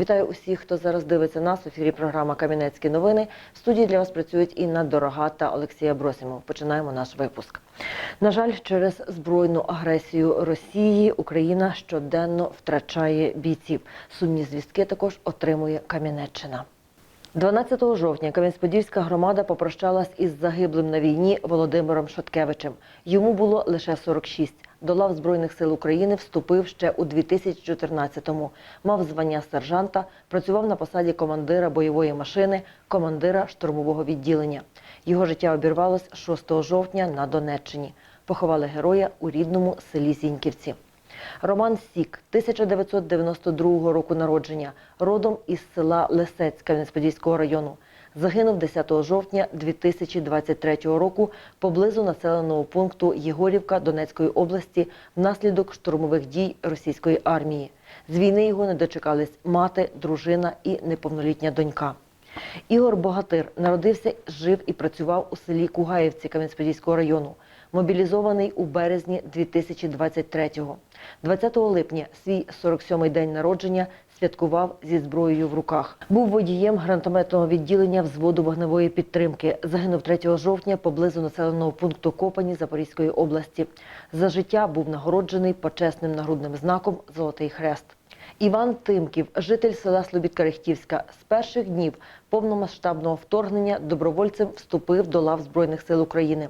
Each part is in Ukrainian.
Вітаю усіх, хто зараз дивиться нас. У ефірі програма Кам'янецькі новини. В студії для вас працюють Інна Дорога та Олексія Бросімов. Починаємо наш випуск. На жаль, через збройну агресію Росії Україна щоденно втрачає бійців. Сумні звістки також отримує Кам'янеччина. 12 жовтня Кам'янець-Подільська громада попрощалась із загиблим на війні Володимиром Шоткевичем. Йому було лише 46. До лав Збройних сил України вступив ще у 2014-му. Мав звання сержанта, працював на посаді командира бойової машини, командира штурмового відділення. Його життя обірвалось 6 жовтня на Донеччині. Поховали героя у рідному селі Зіньківці. Роман Сік, 1992 року народження, родом із села Лисець Кам'янець-Подільського району. Загинув 10 жовтня 2023 року поблизу населеного пункту Єгорівка Донецької області внаслідок штурмових дій російської армії. З війни його не дочекались мати, дружина і неповнолітня донька. Ігор Богатир народився, жив і працював у селі Кугаївці Кам'янець-Подільського району. Мобілізований у березні 2023-го. 20 липня свій 47-й день народження святкував зі зброєю в руках. Був водієм гранатометного відділення взводу вогневої підтримки. Загинув 3 жовтня поблизу населеного пункту Копані Запорізької області. За життя був нагороджений почесним нагрудним знаком Золотий Хрест. Іван Тимків, житель села Слобідка-Рехтівська, з перших днів повномасштабного вторгнення добровольцем вступив до лав Збройних сил України.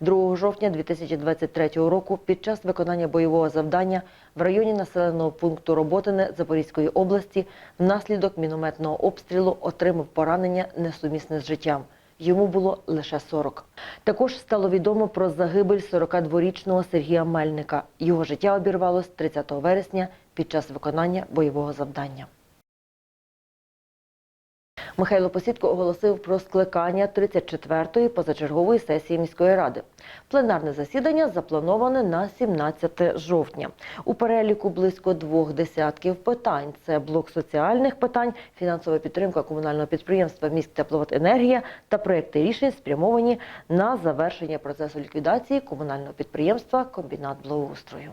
2 жовтня 2023 року під час виконання бойового завдання в районі населеного пункту Роботине Запорізької області внаслідок мінометного обстрілу отримав поранення несумісне з життям. Йому було лише 40. Також стало відомо про загибель 42-річного Сергія Мельника. Його життя обірвалось 30 вересня під час виконання бойового завдання. Михайло Посідко оголосив про скликання 34-ї позачергової сесії міської ради. Пленарне засідання заплановане на 17 жовтня. У переліку близько двох десятків питань. Це блок соціальних питань, фінансова підтримка комунального підприємства «Міськтепловоденергія» та проекти рішень спрямовані на завершення процесу ліквідації комунального підприємства «Комбінат благоустрою».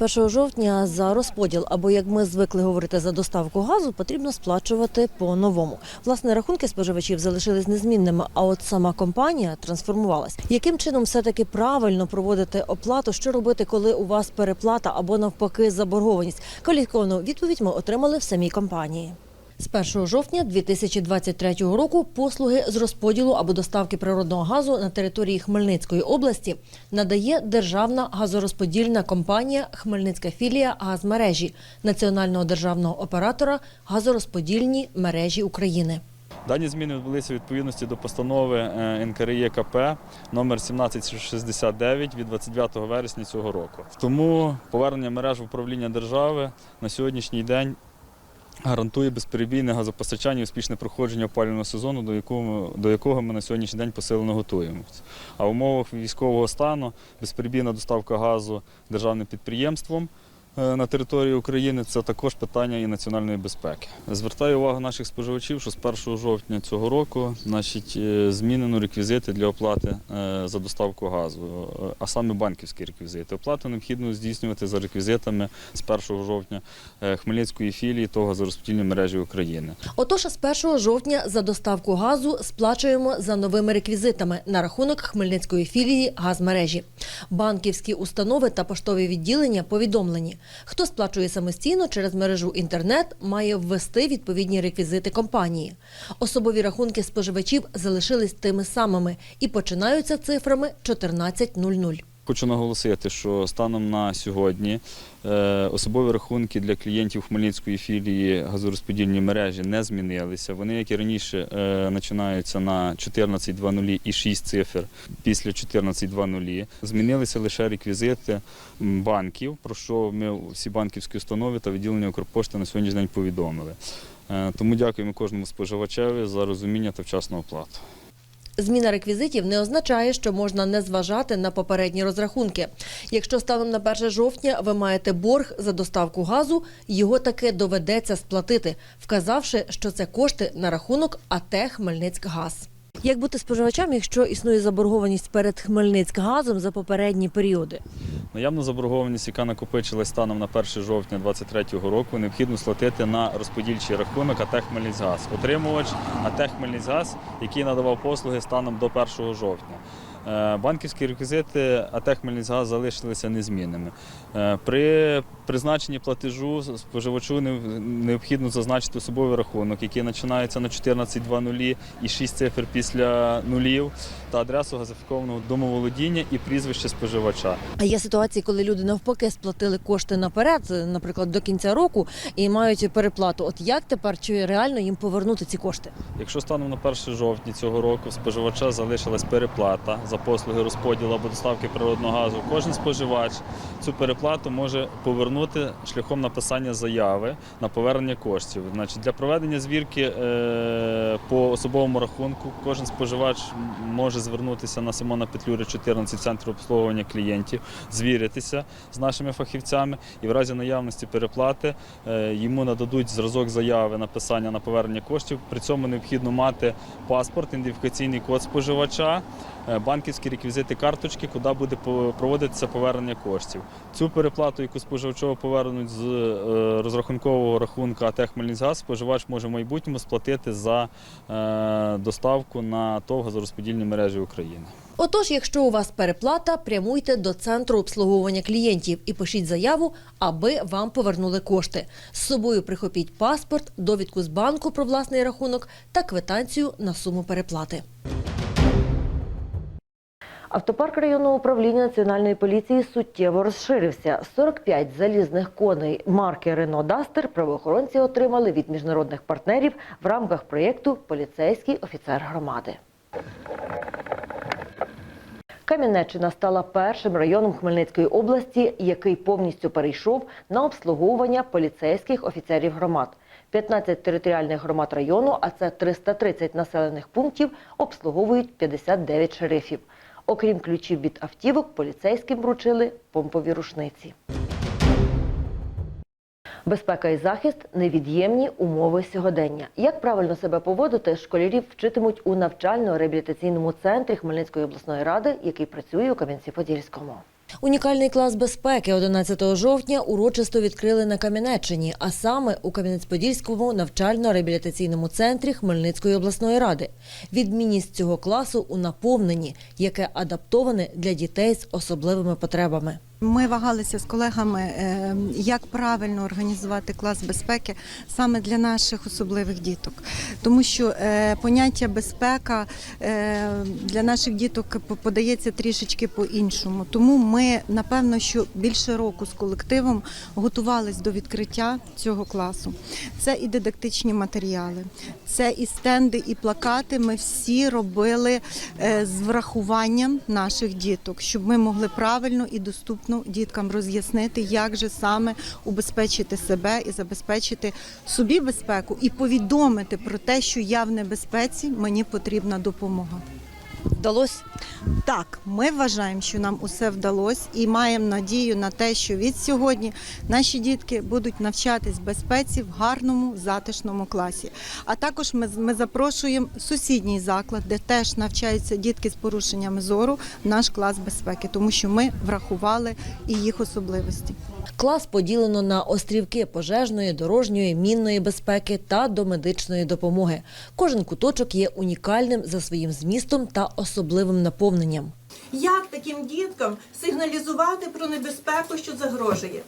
З 1 жовтня за розподіл, або як ми звикли говорити за доставку газу, потрібно сплачувати по-новому. Власне, рахунки споживачів залишились незмінними, а от сама компанія трансформувалась. Яким чином все-таки правильно проводити оплату? Що робити, коли у вас переплата або навпаки заборгованість? Коліковну відповідь ми отримали в самій компанії. З 1 жовтня 2023 року послуги з розподілу або доставки природного газу на території Хмельницької області надає державна газорозподільна компанія Хмельницька філія газмережі Національного державного оператора газорозподільні мережі України. Дані зміни відбулися відповідності до постанови е, НКРЄКП номер 1769 від 29 вересня цього року. Тому повернення мереж в управління держави на сьогоднішній день гарантує безперебійне газопостачання і успішне проходження опалювального сезону, до якого, до якого ми на сьогоднішній день посилено готуємося. А в умовах військового стану безперебійна доставка газу державним підприємством на території України це також питання і національної безпеки. Звертаю увагу наших споживачів, що з 1 жовтня цього року значить, е, змінено реквізити для оплати е, за доставку газу, е, а саме банківські реквізити. Оплату необхідно здійснювати за реквізитами з 1 жовтня е, Хмельницької філії того газорозподільної мережі України. Отож, з 1 жовтня за доставку газу сплачуємо за новими реквізитами на рахунок Хмельницької філії газмережі. Банківські установи та поштові відділення повідомлені. Хто сплачує самостійно через мережу інтернет, має ввести відповідні реквізити компанії. Особові рахунки споживачів залишились тими самими і починаються цифрами 14.00. Хочу наголосити, що станом на сьогодні е, особові рахунки для клієнтів Хмельницької філії газорозподільної мережі не змінилися. Вони, як і раніше, е, починаються на 14.00 і 6 цифр після 14.00. Змінилися лише реквізити банків, про що ми всі банківські установи та відділення Укрпошти на сьогоднішній день повідомили. Е, Тому дякуємо кожному споживачеві за розуміння та вчасну оплату. Зміна реквізитів не означає, що можна не зважати на попередні розрахунки. Якщо станом на 1 жовтня ви маєте борг за доставку газу, його таки доведеться сплатити, вказавши, що це кошти на рахунок АТ «Хмельницькгаз». Як бути споживачам, якщо існує заборгованість перед Хмельницькгазом за попередні періоди? Наявну заборгованість, яка накопичилась станом на 1 жовтня 2023 року, необхідно сплатити на розподільчий рахунок АТ «Хмельницькгаз». Отримувач АТ «Хмельницькгаз», який надавав послуги станом до 1 жовтня. Е, Банківські реквізити АТ «Хмельницькгаз» залишилися незмінними. Е, При призначенні платежу споживачу необхідно зазначити особовий рахунок, який починається на 14.00 і 6 цифр після нулів, та адресу газифікованого домоволодіння і прізвище споживача. А є ситуації, коли люди навпаки сплатили кошти наперед, наприклад, до кінця року, і мають переплату. От як тепер чи реально їм повернути ці кошти? Якщо станом на 1 жовтня цього року в споживача залишилась переплата за послуги розподілу або доставки природного газу, кожен споживач цю переплату може повернути шляхом написання заяви на повернення коштів. Значить, для проведення звірки е, по особовому рахунку кожен споживач м- може звернутися на Симона Петлюри 14 центру обслуговування клієнтів, звіритися з нашими фахівцями і в разі наявності переплати е, йому нададуть зразок заяви написання на повернення коштів. При цьому необхідно мати паспорт, ідентифікаційний код споживача, е, банківські реквізити карточки, куди буде проводитися повернення коштів. Цю переплату, яку споживачу повернуть з е, розрахункового рахунку АТ «Хмельницькгаз», споживач може в майбутньому сплатити за доставку на ТОВ газорозподільні мережі України. Отож, якщо у вас переплата, прямуйте до центру обслуговування клієнтів і пишіть заяву, аби вам повернули кошти. З собою прихопіть паспорт, довідку з банку про власний рахунок та квитанцію на суму переплати. Автопарк районного управління національної поліції суттєво розширився. 45 залізних коней марки Рено Дастер правоохоронці отримали від міжнародних партнерів в рамках проєкту Поліцейський офіцер громади. Кам'янеччина стала першим районом Хмельницької області, який повністю перейшов на обслуговування поліцейських офіцерів громад. 15 територіальних громад району, а це 330 населених пунктів, обслуговують 59 шерифів. Окрім ключів від автівок, поліцейським вручили помпові рушниці. Безпека і захист невід'ємні умови сьогодення. Як правильно себе поводити, школярів вчитимуть у навчально-реабілітаційному центрі Хмельницької обласної ради, який працює у Кам'янці-Подільському. Унікальний клас безпеки 11 жовтня урочисто відкрили на Кам'янеччині, а саме у Кам'янець-Подільському навчально-реабілітаційному центрі Хмельницької обласної ради. Відмінність цього класу у наповненні, яке адаптоване для дітей з особливими потребами. Ми вагалися з колегами, е, як правильно організувати клас безпеки саме для наших особливих діток, тому що е, поняття безпека е, для наших діток подається трішечки по-іншому. Тому ми напевно, що більше року з колективом готувались до відкриття цього класу. Це і дидактичні матеріали, це і стенди, і плакати. Ми всі робили з врахуванням наших діток, щоб ми могли правильно і доступно діткам роз'яснити, як же саме убезпечити себе і забезпечити собі безпеку, і повідомити про те, що я в небезпеці, мені потрібна допомога. Вдалося Так, ми вважаємо, що нам усе вдалося, і маємо надію на те, що від сьогодні наші дітки будуть навчатись безпеці в гарному затишному класі. А також ми, ми запрошуємо сусідній заклад, де теж навчаються дітки з порушеннями зору, в наш клас безпеки, тому що ми врахували і їх особливості. Клас поділено на острівки пожежної, дорожньої, мінної безпеки та домедичної допомоги. Кожен куточок є унікальним за своїм змістом та особливим наповненням. Як таким діткам сигналізувати про небезпеку, що загрожує?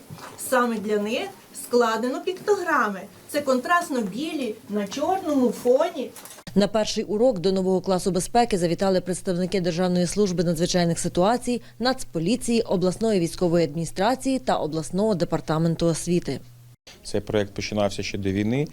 Саме для них складено піктограми. Це контрастно білі на чорному фоні. На перший урок до нового класу безпеки завітали представники Державної служби надзвичайних ситуацій, Нацполіції, обласної військової адміністрації та обласного департаменту освіти. Цей проект починався ще до війни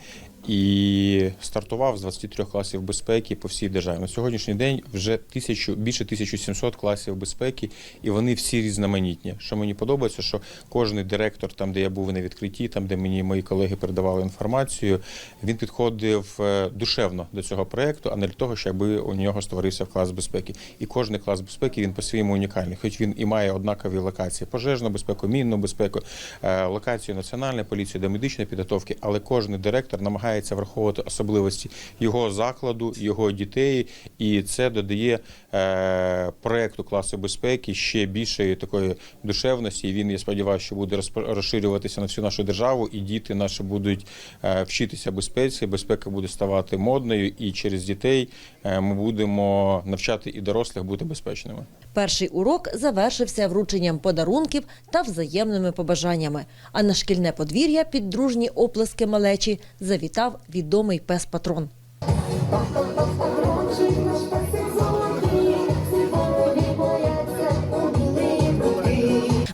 і стартував з 23 класів безпеки по всій державі. На сьогоднішній день вже тисячу більше 1700 класів безпеки, і вони всі різноманітні. Що мені подобається, що кожен директор, там де я був на відкритті, там де мені мої колеги передавали інформацію, він підходив е, душевно до цього проекту, а не для того, щоб у нього створився клас безпеки. І кожен клас безпеки він по-своєму унікальний, хоч він і має однакові локації: пожежну безпеку, мінну безпеку, е, локацію національної поліції до медичної підготовки, але кожен директор намагається намагається враховувати особливості його закладу, його дітей, і це додає е, проекту класу безпеки ще більшої такої душевності. І він, я сподіваюся, що буде розширюватися на всю нашу державу, і діти наші будуть е, вчитися безпеці. Безпека буде ставати модною, і через дітей е, ми будемо навчати і дорослих бути безпечними. Перший урок завершився врученням подарунків та взаємними побажаннями. А на шкільне подвір'я під дружні оплески малечі завітав відомий пес-патрон.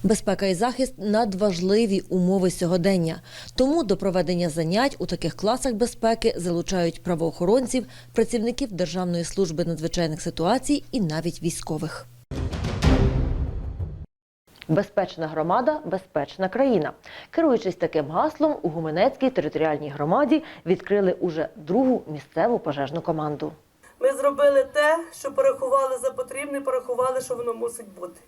Безпека і захист надважливі умови сьогодення. Тому до проведення занять у таких класах безпеки залучають правоохоронців, працівників Державної служби надзвичайних ситуацій і навіть військових. Безпечна громада, безпечна країна. Керуючись таким гаслом, у Гуменецькій територіальній громаді відкрили уже другу місцеву пожежну команду. Ми зробили те, що порахували за потрібне, порахували, що воно мусить бути.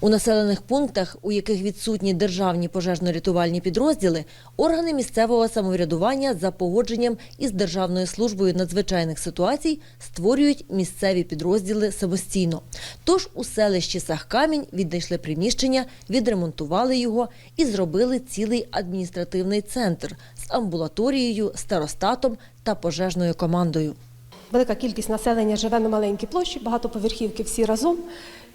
У населених пунктах, у яких відсутні державні пожежно-рятувальні підрозділи, органи місцевого самоврядування за погодженням із Державною службою надзвичайних ситуацій створюють місцеві підрозділи самостійно. Тож у селищі Сахкамінь віднайшли приміщення, відремонтували його і зробили цілий адміністративний центр з амбулаторією, старостатом та пожежною командою. Велика кількість населення живе на маленькій площі, багатоповерхівки всі разом.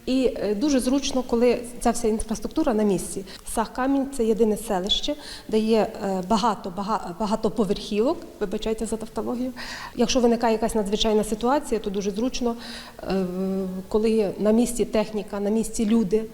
І е, дуже зручно, коли ця вся інфраструктура на місці. Сахкамінь це єдине селище, де є е, багато бага- багатоповерхівок. Вибачайте за тавтологію. Якщо виникає якась надзвичайна ситуація, то дуже зручно, е, коли на місці техніка, на місці люди.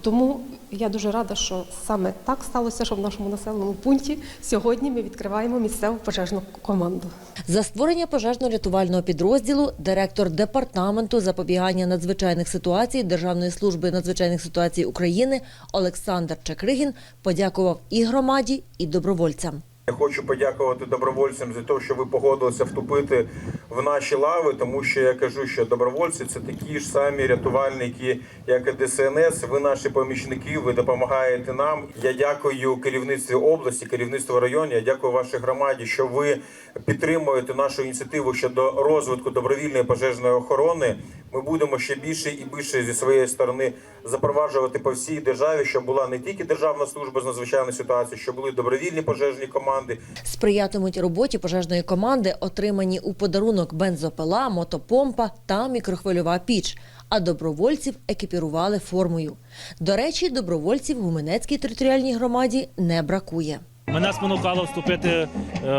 Тому я дуже рада, що саме так сталося, що в нашому населеному пункті сьогодні ми відкриваємо місцеву пожежну команду. За створення пожежно-рятувального підрозділу директор департаменту запобігання надзвичайних ситуацій Державної служби надзвичайних ситуацій України Олександр Чекригін подякував і громаді, і добровольцям. Я хочу подякувати добровольцям за те, що ви погодилися вступити в наші лави, тому що я кажу, що добровольці це такі ж самі рятувальники, як і ДСНС. Ви наші помічники, ви допомагаєте нам. Я дякую керівництву області, керівництву району. Я дякую вашій громаді, що ви підтримуєте нашу ініціативу щодо розвитку добровільної пожежної охорони. Ми будемо ще більше і більше зі своєї сторони запроваджувати по всій державі, щоб була не тільки державна служба з надзвичайної ситуації, щоб були добровільні пожежні команди, Сприятимуть роботі пожежної команди, отримані у подарунок бензопила, мотопомпа та мікрохвильова піч. А добровольців екіпірували формою. До речі, добровольців в Гуменецькій територіальній громаді не бракує. Мене спонукало вступити е,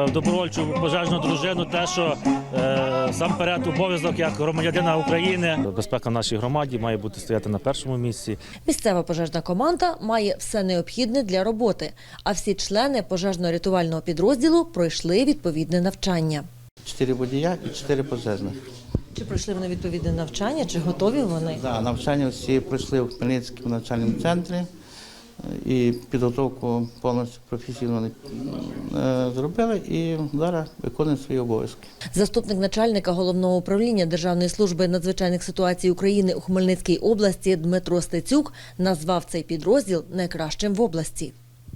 в добровольчу пожежну дружину, те, що е, сам перед обов'язок як громадянина України. Безпека в нашій громаді має бути стояти на першому місці. Місцева пожежна команда має все необхідне для роботи, а всі члени пожежно-рятувального підрозділу пройшли відповідне навчання. Чотири водія і чотири пожежних. Чи пройшли вони відповідне навчання, чи готові вони? Да, навчання всі пройшли в Хмельницькому навчальному центрі і підготовку повністю професійно вони, е, зробили і зараз виконують свої обов'язки. Заступник начальника головного управління Державної служби надзвичайних ситуацій України у Хмельницькій області Дмитро Стецюк назвав цей підрозділ найкращим в області.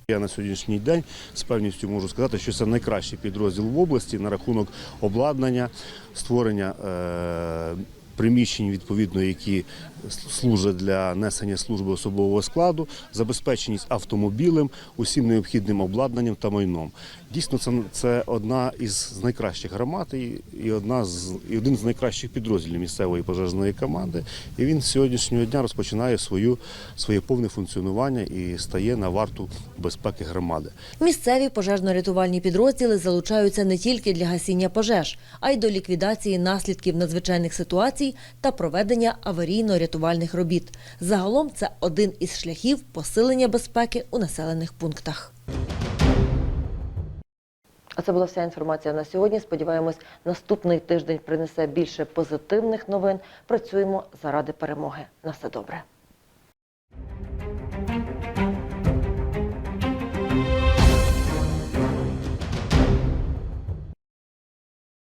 Я на сьогоднішній день з певністю можу сказати, що це найкращий підрозділ в області на рахунок обладнання, створення е, приміщень, відповідно, які служать для несення служби особового складу, забезпеченість автомобілем, усім необхідним обладнанням та майном. Дійсно, це, це одна із найкращих громад і, і одна з і один з найкращих підрозділів місцевої пожежної команди. І він з сьогоднішнього дня розпочинає свою своє повне функціонування і стає на варту безпеки громади. Місцеві пожежно-рятувальні підрозділи залучаються не тільки для гасіння пожеж, а й до ліквідації наслідків надзвичайних ситуацій та проведення аварійно-рятувальних робіт. Загалом це один із шляхів посилення безпеки у населених пунктах. А це була вся інформація на сьогодні. Сподіваємось, наступний тиждень принесе більше позитивних новин. Працюємо заради перемоги. На все добре.